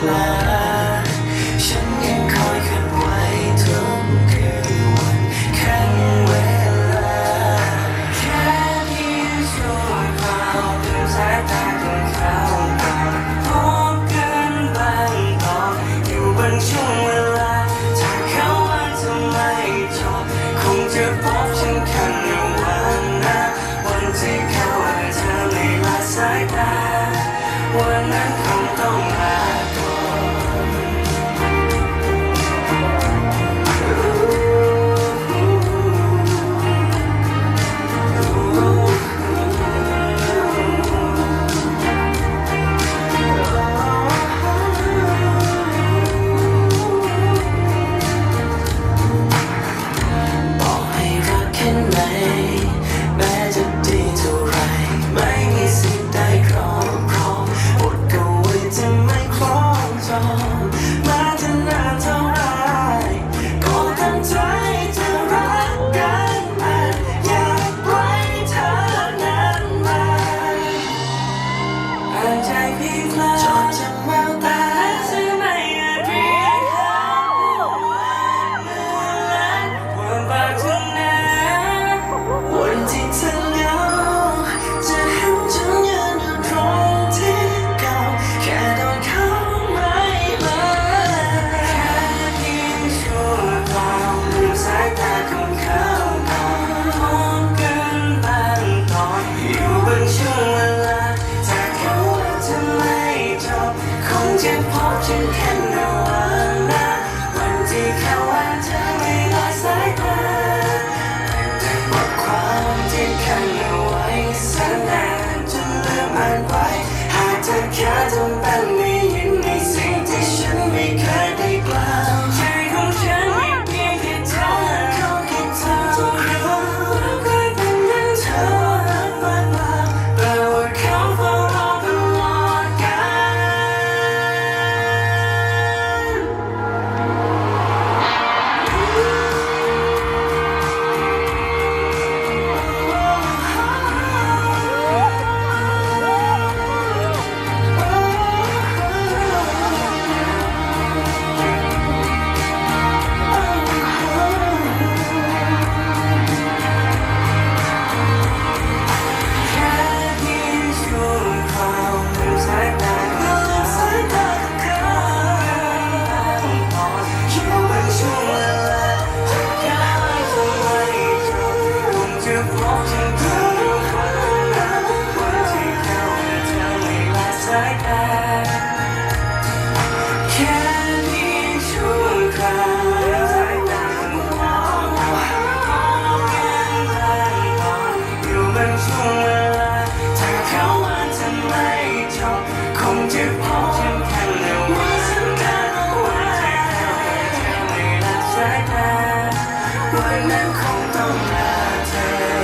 ฉันยังคอยคันไว้ทุกคืนวันข้าเวลา Can you show how เพื่อสายตาเธอเขาพบกันบางตอนอยู่บางช่วงเวลาถ้าเขาว่าจะไมจบคงจะพบฉันคันในวันนั้นวันที่เขาอาจจะไม่ละสายตาวันนั้นคงต้องมา คลาจากแววตา คงต้องลาเธอ